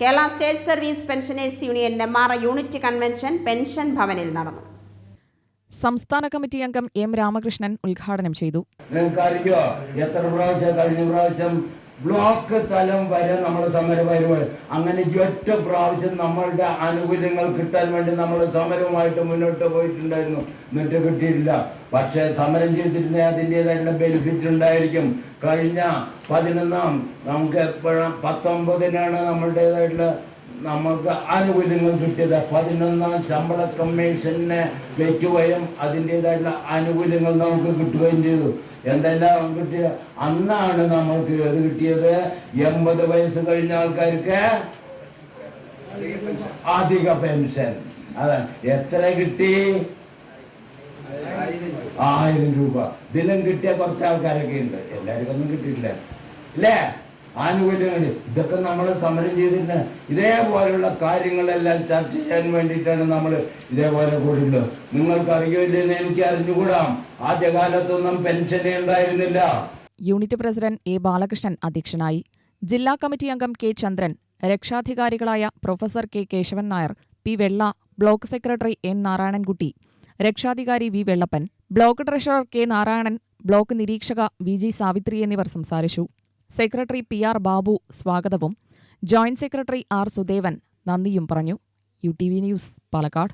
Kerala state service pensioners union Nemmara unit convention pension ഭവനിൽ നടന്നു. സംസ്ഥാന കമ്മിറ്റി അംഗം എം രാമകൃഷ്ണൻ ഉദ്ഘാടനം ചെയ്തു. നിങ്ങൾക്ക് അറിയോ എത്ര പ്രാവശ്യം കഴിഞ്ഞ പ്രാവശ്യം ബ്ലോക്ക് തലം വരെ നമ്മൾ സമരപരിപാടി. അങ്ങനെ ഒറ്റ പ്രാവശ്യം നമ്മളുടെ ആനുകൂല്യങ്ങൾ കിട്ടാൻ വേണ്ടി നമ്മൾ സമരവുമായിട്ട് മുന്നോട്ട് പോയിട്ടുണ്ടായിരുന്നു. എന്നിട്ട് കിട്ടിയില്ല പക്ഷേ സമരം ചെയ്തിട്ടുണ്ടെങ്കിൽ അതിന്റെതായിട്ടുള്ള ബെനിഫിറ്റ് ഉണ്ടായിരിക്കും. കഴിഞ്ഞ പതിനൊന്നാം നമുക്ക് എപ്പോഴും പത്തൊമ്പതിനാണ് നമ്മളുടേതായിട്ടുള്ള നമുക്ക് ആനുകൂല്യങ്ങൾ കിട്ടിയത് പതിനൊന്നാം ശമ്പള കമ്മീഷനെ വെക്കുകയും അതിന്റെതായിട്ടുള്ള ആനുകൂല്യങ്ങൾ നമുക്ക് കിട്ടുകയും ചെയ്തു. എന്തെല്ലാം കിട്ടിയ അന്നാണ് നമുക്ക് ഏത് കിട്ടിയത്? എൺപത് വയസ്സ് കഴിഞ്ഞ ആൾക്കാർക്ക് അധിക പെൻഷൻ. അതെ എത്ര കിട്ടി? ആയിരം രൂപ. ദിനം കിട്ടിയ കുറച്ച് ആൾക്കാരൊക്കെ ഉണ്ട്. എല്ലാവർക്കും ഒന്നും കിട്ടിയിട്ടില്ല. അല്ലേ? ആനുകൂല്യങ്ങൾ ഇതൊക്കെ നമ്മൾ സമരം ചെയ്തിരുന്ന ഇതേപോലെയുള്ള കാര്യങ്ങളെല്ലാം ചർച്ച ചെയ്യാൻ വേണ്ടിയിട്ടാണ് നമ്മൾ ഇതേപോലെ കൂടുള്ളത് നിങ്ങൾക്ക് അറിയില്ലെന്ന് എനിക്ക് അറിഞ്ഞുകൂടാം. ആദ്യകാലത്തൊന്നും പെൻഷനേ ഉണ്ടായിരുന്നില്ല. യൂണിറ്റ് പ്രസിഡന്റ് എ ബാലകൃഷ്ണൻ അധ്യക്ഷനായി. ജില്ലാ കമ്മിറ്റി അംഗം K Chandran. രക്ഷാധികാരികളായ professor K Keshavan Nair. P Vella. Block secretary N Narayanankutty. രക്ഷാധികാരി V Vellappan. Block treasurer K Narayanan. Block നിരീക്ഷക വി ജി സാവിത്രി എന്നിവർ സംസാരിച്ചു. സെക്രട്ടറി പി ആർ ബാബു സ്വാഗതവും. ജോയിന്റ് സെക്രട്ടറി ആർ സുദേവൻ നന്ദിയും പറഞ്ഞു. U T V news Palakkad.